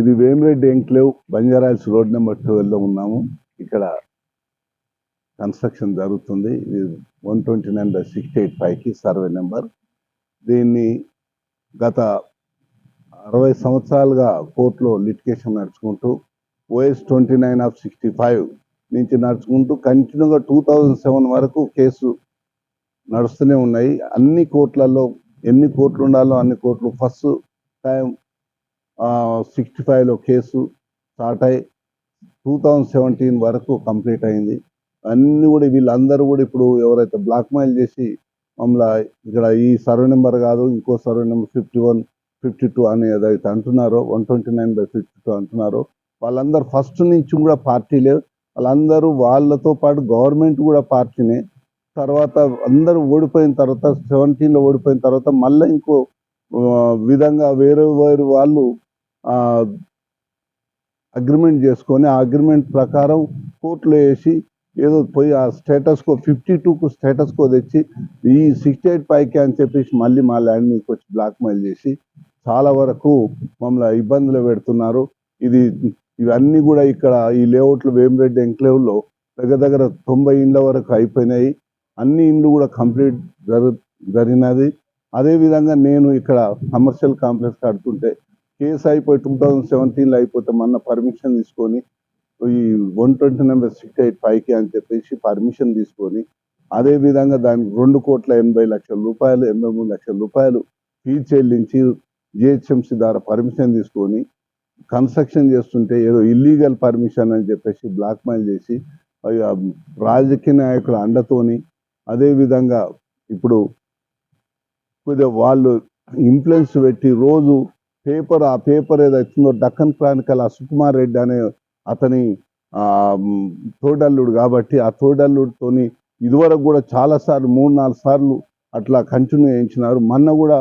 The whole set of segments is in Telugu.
ఇది Vemireddy enclave Banjara Hills road number ట్వెల్వ్లో ఉన్నాము. ఇక్కడ కన్స్ట్రక్షన్ జరుగుతుంది. ఇది one twenty nine by sixty eight ఫైవ్కి సర్వే నెంబర్. దీన్ని గత అరవై సంవత్సరాలుగా కోర్టులో లిటికేషన్ నడుచుకుంటూ OS twenty nine of sixty five నుంచి నడుచుకుంటూ కంటిన్యూగా టూ థౌజండ్ సెవెన్ వరకు కేసు నడుస్తూనే ఉన్నాయి. అన్ని కోర్టులలో ఎన్ని కోర్టులు ఉండాలో అన్ని కోర్టులు ఫస్ట్ టైం సిక్స్టీ ఫైవ్లో కేసు స్టార్ట్ అయ్యి టూ థౌజండ్ సెవెంటీన్ వరకు కంప్లీట్ అయింది. అన్నీ కూడా వీళ్ళందరూ కూడా ఇప్పుడు ఎవరైతే బ్లాక్ మెయిల్ చేసి మమ్మల్ని ఇక్కడ ఈ సర్వే నెంబర్ కాదు ఇంకో survey number fifty one fifty two అని ఏదైతే అంటున్నారో one twenty nine by fifty two అంటున్నారో వాళ్ళందరూ ఫస్ట్ నుంచి కూడా పార్టీలే వాళ్ళందరూ వాళ్ళతో పాటు గవర్నమెంట్ కూడా పార్టీనే. తర్వాత అందరూ ఓడిపోయిన తర్వాత సెవెంటీన్లో ఓడిపోయిన తర్వాత మళ్ళీ ఇంకో విధంగా వేరే వేరు వాళ్ళు అగ్రిమెంట్ చేసుకొని ఆ అగ్రిమెంట్ ప్రకారం కోర్టులో వేసి ఏదో పోయి ఆ స్టేటస్కో ఫిఫ్టీ టూకు స్టేటస్కో తెచ్చి ఈ సిక్స్టీ ఎయిట్ పైకి అని చెప్పేసి మళ్ళీ మా ల్యాండ్ మీకు వచ్చి బ్లాక్ మెయిల్ చేసి చాలా వరకు మమ్మల్ని ఇబ్బందులు పెడుతున్నారు. ఇది ఇవన్నీ కూడా ఇక్కడ ఈ లేఅవుట్లు వేమిరెడ్డి ఎంక్లేవ్లో దగ్గర దగ్గర తొంభై ఇండ్ల వరకు అయిపోయినాయి. అన్ని ఇండ్లు కూడా కంప్లీట్ జరు జరిగినది. అదేవిధంగా నేను ఇక్కడ కమర్షియల్ కాంప్లెక్స్ కడుతుంటే కేసు అయిపోయి టూ థౌజండ్ సెవెంటీన్లో అయిపోతే మొన్న పర్మిషన్ తీసుకొని ఈ one twenty number six eight ఫైవ్కి అని చెప్పేసి పర్మిషన్ తీసుకొని అదే విధంగా దానికి రెండు కోట్ల ఎనభై లక్షల రూపాయలు ఎనభై మూడు లక్షల రూపాయలు ఫీజు చెల్లించి జిహెచ్ఎంసీ ద్వారా పర్మిషన్ తీసుకొని కన్స్ట్రక్షన్ చేస్తుంటే ఏదో ఇల్లీగల్ పర్మిషన్ అని చెప్పేసి బ్లాక్ మెయిల్ చేసి అయ్య, రాజకీయ నాయకుల అండతోని అదేవిధంగా ఇప్పుడు కొద్దిగా వాళ్ళు ఇన్ఫ్లుయెన్స్ పెట్టి రోజు పేపర్ ఆ పేపర్ ఏదైతుందో డక్కన్ క్రానికల్ ఆ సుకుమార్ రెడ్డి అనే అతని తోడల్లుడు కాబట్టి ఆ తోడల్లుడితోని ఇదివరకు కూడా చాలా సార్లు మూడు నాలుగు సార్లు అట్లా కంటిన్యూ చేయించినారు. మొన్న కూడా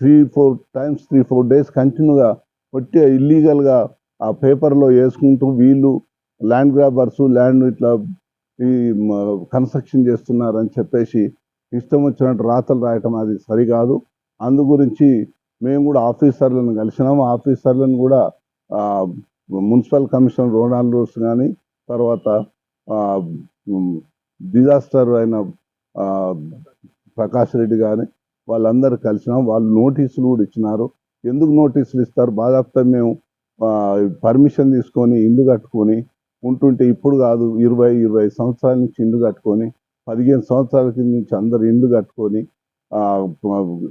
three four times three four days కంటిన్యూగా కొట్టి ఇల్లీగల్గా ఆ పేపర్లో వేసుకుంటూ వీళ్ళు ల్యాండ్ గ్రాబర్స్ ల్యాండ్ ఇట్లా ఈ కన్స్ట్రక్షన్ చేస్తున్నారని చెప్పేసి ఇష్టం వచ్చినట్టు రాతలు రాయటం అది సరికాదు. అందు గురించి మేము కూడా ఆఫీసర్లను కలిసినాము ఆఫీసర్లను కూడా మున్సిపల్ కమిషనర్ రోనాల్డ్ రోస్ కానీ తర్వాత డిజాస్టర్ అయిన ప్రకాష్ రెడ్డి కానీ వాళ్ళందరూ కలిసినాం. వాళ్ళు నోటీసులు కూడా ఇచ్చినారు. ఎందుకు నోటీసులు ఇస్తారు? బాధాప్తా మేము పర్మిషన్ తీసుకొని ఇల్లు కట్టుకొని ఉంటుంటే ఇప్పుడు కాదు ఇరవై ఇరవై సంవత్సరాల నుంచి ఇల్లు కట్టుకొని పదిహేను సంవత్సరాల కింద నుంచి అందరు ఇల్లు కట్టుకొని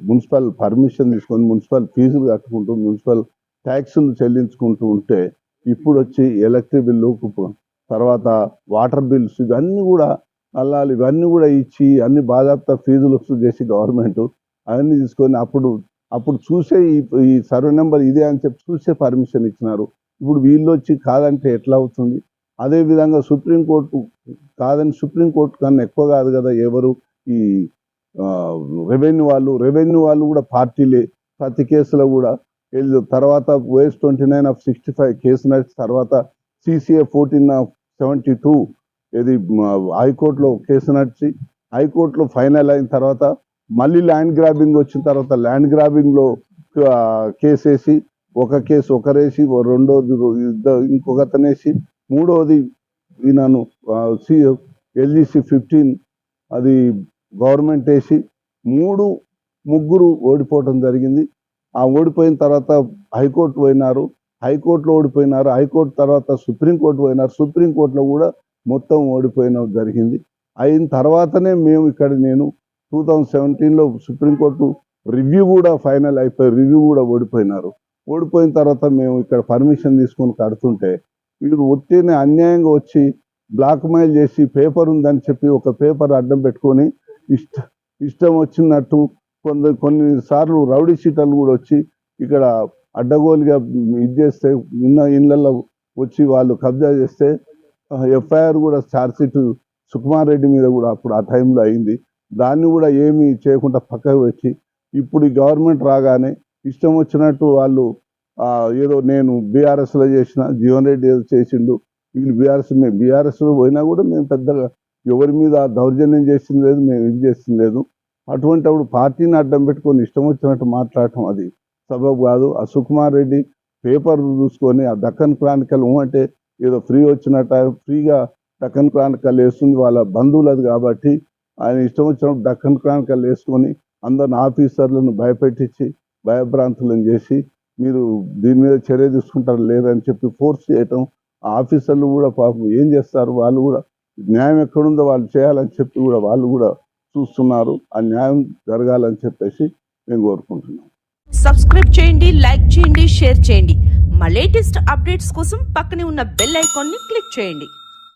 మున్సిపల్ పర్మిషన్ తీసుకొని మున్సిపల్ ఫీజులు కట్టుకుంటూ మున్సిపల్ ట్యాక్సులు చెల్లించుకుంటూ ఉంటే ఇప్పుడు వచ్చి ఎలక్ట్రిక్ బిల్లు తర్వాత వాటర్ బిల్స్ ఇవన్నీ కూడా నల్లాలు ఇవన్నీ కూడా ఇచ్చి అన్ని బాధాప్త ఫీజులు వసూలు చేసి గవర్నమెంట్ అవన్నీ తీసుకొని అప్పుడు అప్పుడు చూసే ఈ- ఈ సర్వే నెంబర్ ఇదే అని చెప్పి చూసే పర్మిషన్ ఇచ్చినారు. ఇప్పుడు వీళ్ళు వచ్చి కాదంటే ఎట్లా అవుతుంది? అదేవిధంగా సుప్రీంకోర్టు కాదని సుప్రీంకోర్టు కన్నా ఎక్కువ కాదు కదా ఎవరు ఈ రెవెన్యూ వాళ్ళు రెవెన్యూ వాళ్ళు కూడా పార్టీలే. ప్రతి కేసులో కూడా తర్వాత OS twenty nine of sixty five case నడిచి తర్వాత CCA fourteen of seventy two ఇది హైకోర్టులో కేసు నడిచి హైకోర్టులో ఫైనల్ అయిన తర్వాత మళ్ళీ ల్యాండ్ గ్రాబింగ్ వచ్చిన తర్వాత ల్యాండ్ గ్రాబింగ్లో కేసు వేసి ఒక కేసు ఒకరేసి రెండోది ఇంకొకతనేసి ఇంకొక అతనేసి మూడోది ఈయనను ఎల్జీసీ ఫిఫ్టీన్ అది గవర్నమెంట్ వేసి మూడు ముగ్గురు ఓడిపోవటం జరిగింది. ఆ ఓడిపోయిన తర్వాత హైకోర్టు పోయినారు. హైకోర్టులో ఓడిపోయినారు. హైకోర్టు తర్వాత సుప్రీంకోర్టు పోయినారు. సుప్రీంకోర్టులో కూడా మొత్తం ఓడిపోయిన జరిగింది. అయిన తర్వాతనే మేము ఇక్కడ నేను టూ థౌజండ్ సెవెంటీన్లో సుప్రీంకోర్టు రివ్యూ కూడా ఫైనల్ అయిపోయి రివ్యూ కూడా ఓడిపోయినారు. ఓడిపోయిన తర్వాత మేము ఇక్కడ పర్మిషన్ తీసుకొని కడుతుంటే వీరు ఒత్తిడిని అన్యాయంగా వచ్చి బ్లాక్ మెయిల్ చేసి పేపర్ ఉందని చెప్పి ఒక పేపర్ అడ్డం పెట్టుకొని ఇష్ట ఇష్టం వచ్చినట్టు కొంత కొన్నిసార్లు రౌడీ షీటర్లు కూడా వచ్చి ఇక్కడ అడ్డగోలుగా ఇది చేస్తే ఉన్న ఇళ్ళల్లో వచ్చి వాళ్ళు కబ్జా చేస్తే ఎఫ్ఐఆర్ కూడా ఛార్జ్షీట్ సుకుమార్ రెడ్డి మీద కూడా అప్పుడు ఆ టైంలో అయింది. దాన్ని కూడా ఏమీ చేయకుండా పక్కకు పెట్టి ఇప్పుడు ఈ గవర్నమెంట్ రాగానే ఇష్టం వచ్చినట్టు వాళ్ళు ఏదో నేను బీఆర్ఎస్లో చేసిన జీవన్ రెడ్డి ఏదో చేసిండు వీళ్ళు బీఆర్ఎస్ మేము బీఆర్ఎస్లో పోయినా కూడా మేము పెద్దగా ఎవరి మీద దౌర్జన్యం చేసింది లేదు మేము ఇది చేసింది లేదు. అటువంటి అప్పుడు పార్టీని అడ్డం పెట్టుకొని ఇష్టం వచ్చినట్టు మాట్లాడటం అది సబబు కాదు. ఆ సుకుమార్ రెడ్డి పేపర్ చూసుకొని ఆ దక్కన్ క్రానికల్ అంటే ఏదో ఫ్రీ వచ్చినట్టు ఫ్రీగా దక్కన్ క్రానికల్ వేస్తుంది వాళ్ళ బంధువులది కాబట్టి ఆయన ఇష్టం వచ్చినప్పుడు దక్కన్ క్రానికల్ వేసుకొని అందరిని ఆఫీసర్లను భయపెట్టించి భయభ్రాంతులను చేసి మీరు దీని మీద చర్య తీసుకుంటారు లేదని చెప్పి ఫోర్స్ చేయటం ఆ ఆఫీసర్లు కూడా పాపం ఏం చేస్తారు? వాళ్ళు కూడా న్యాయం ఎక్కడుందో వాళ్ళు చేయాలని చెప్పి కూడా వాళ్ళు కూడా చూస్తున్నారు. ఆ న్యాయం జరగాలని చెప్పేసి మేము కోరుకుంటున్నాం సబ్స్క్రైబ్ చేయండి లైక్ చేయండి షేర్ చేయండి. మా లేటెస్ట్ అప్డేట్స్ కోసం పక్కనే ఉన్న బెల్ ఐకాన్ని క్లిక్ చేయండి.